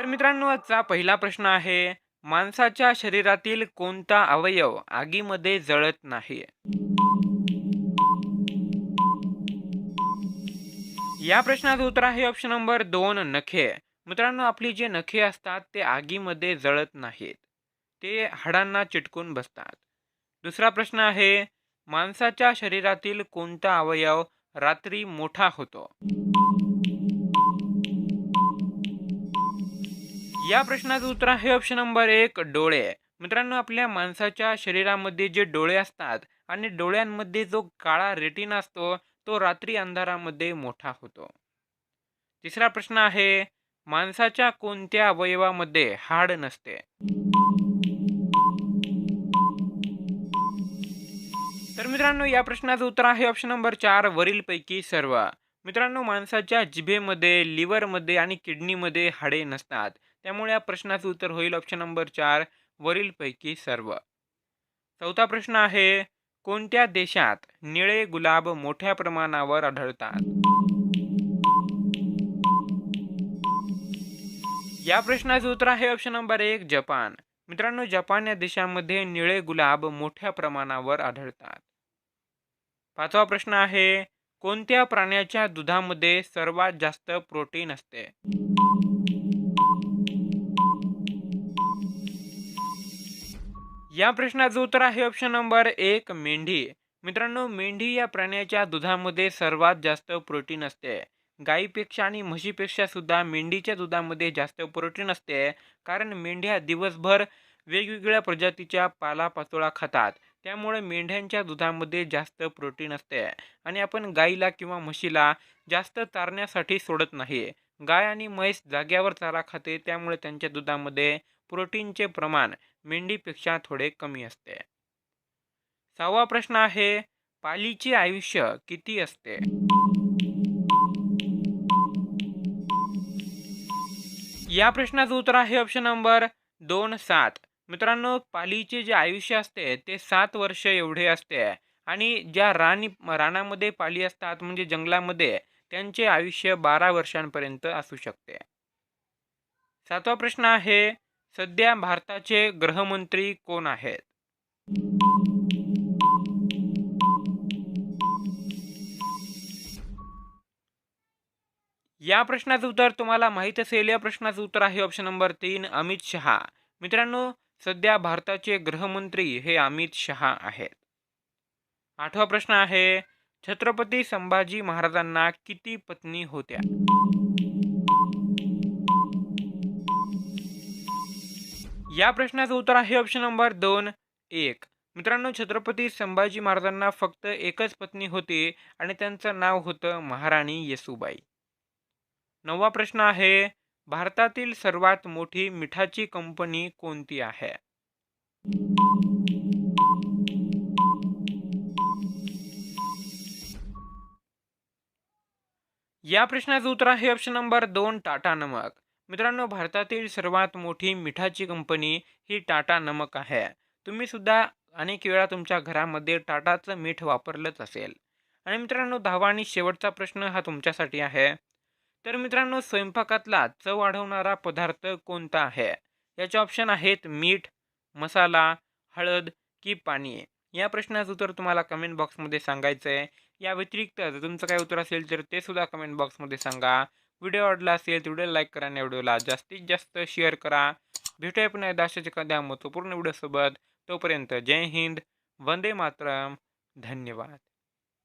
तर मित्रांनो आजचा पहिला प्रश्न आहे माणसाच्या शरीरातील कोणता अवयव आगीमध्ये जळत नाही? या प्रश्नाचं उत्तर आहे ऑप्शन नंबर दोन नखे. मित्रांनो आपली जे नखे असतात ते आगीमध्ये जळत नाहीत. ते हाडांना चिटकून बसतात. दुसरा प्रश्न आहे माणसाच्या शरीरातील कोणता अवयव रात्री मोठा होतो? या प्रश्नाचं उत्तर आहे ऑप्शन नंबर एक डोळे. मित्रांनो आपल्या माणसाच्या शरीरामध्ये जे डोळे असतात आणि डोळ्यांमध्ये जो काळा रेटिन असतो तो रात्री अंधारामध्ये मोठा होतो. तिसरा प्रश्न आहे माणसाच्या कोणत्या अवयवामध्ये हाड नसते? तर मित्रांनो या प्रश्नाचं उत्तर आहे ऑप्शन नंबर चार वरीलपैकी सर्व. मित्रांनो माणसाच्या जिभेमध्ये लिव्हरमध्ये आणि किडनीमध्ये हाडे नसतात. त्यामुळे या प्रश्नाचं उत्तर होईल ऑप्शन नंबर चार वरीलपैकी सर्व. चौथा प्रश्न आहे कोणत्या देशात निळे गुलाब मोठ्या प्रमाणावर आढळतात? या प्रश्नाचं उत्तर आहे ऑप्शन नंबर एक जपान. मित्रांनो जपान या देशामध्ये निळे गुलाब मोठ्या प्रमाणावर आढळतात. पाचवा प्रश्न आहे कोणत्या प्राण्याच्या दुधामध्ये सर्वात जास्त प्रोटीन असते? या प्रश्नाचं उत्तर आहे ऑप्शन नंबर एक मेंढी. मित्रांनो मेंढी या प्राण्याच्या दुधामध्ये सर्वात जास्त प्रोटीन असते. गाईपेक्षा आणि म्हशीपेक्षा सुद्धा मेंढीच्या दुधामध्ये जास्त प्रोटीन असते कारण मेंढ्या दिवसभर वेगवेगळ्या प्रजातीच्या पालापाचोळा खातात. त्यामुळे मेंढ्यांच्या दुधामध्ये जास्त प्रोटीन असते आणि आपण गाईला किंवा म्हशीला जास्त चारण्यासाठी सोडत नाही. गाय आणि म्हैस जाग्यावर चारा खाते त्यामुळे त्यांच्या दुधामध्ये प्रोटीनचे प्रमाण मेंढीपेक्षा थोडे कमी असते. सहावा प्रश्न आहे पालीचे आयुष्य किती असते? या प्रश्नाचं उत्तर आहे ऑप्शन नंबर दोन सात. मित्रांनो पालीचे जे आयुष्य असते ते सात वर्ष एवढे असते. आणि ज्या राणी रानामध्ये पाली असतात म्हणजे जंगलामध्ये त्यांचे आयुष्य बारा वर्षांपर्यंत असू शकते. सातवा प्रश्न आहे सध्या भारताचे गृहमंत्री कोण आहेत? या प्रश्नाचं उत्तर तुम्हाला माहीत असेल या प्रश्नाचं उत्तर आहे ऑप्शन नंबर तीन अमित शहा. मित्रांनो सध्या भारताचे गृहमंत्री हे अमित शहा आहेत. आठवा प्रश्न आहे छत्रपती संभाजी महाराजांना किती पत्नी होत्या? या प्रश्नाचं उत्तर आहे ऑप्शन नंबर दोन एक. मित्रांनो छत्रपती संभाजी महाराजांना फक्त एकच पत्नी होती आणि त्यांचं नाव होतं महाराणी येसुबाई. नववा प्रश्न आहे भारतातील सर्वात मोठी मिठाची कंपनी कोणती आहे? या प्रश्नाचं उत्तर आहे ऑप्शन नंबर दोन टाटा नमक. मित्रांनो भारतातील सर्वात मोठी मिठाची कंपनी ही टाटा नमक आहे. तुम्ही सुद्धा अनेक वेळा तुमच्या घरामध्ये टाटाचं मीठ वापरलंच असेल. आणि मित्रांनो दहावा आणि शेवटचा प्रश्न हा तुमच्यासाठी आहे. तर मित्रांनो स्वयंपाकातला चव वाढवणारा पदार्थ कोणता आहे? याचे ऑप्शन आहेत मीठ मसाला हळद की पाणी. या प्रश्नाचं उत्तर तुम्हाला कमेंट बॉक्समध्ये सांगायचं आहे या व्यतिरिक्त जर तुमचं काय उत्तर असेल तर ते सुद्धा कमेंट बॉक्समध्ये सांगा. व्हिडिओ आवडला असेल तर व्हिडिओ लाईक करा आणि व्हिडिओला जास्तीत जास्त शेअर करा. भेटूया पुन्हा एकदा अशाच एखाद्या महत्त्वपूर्ण व्हिडिओसोबत तोपर्यंत जय हिंद वंदे मातरम. धन्यवाद.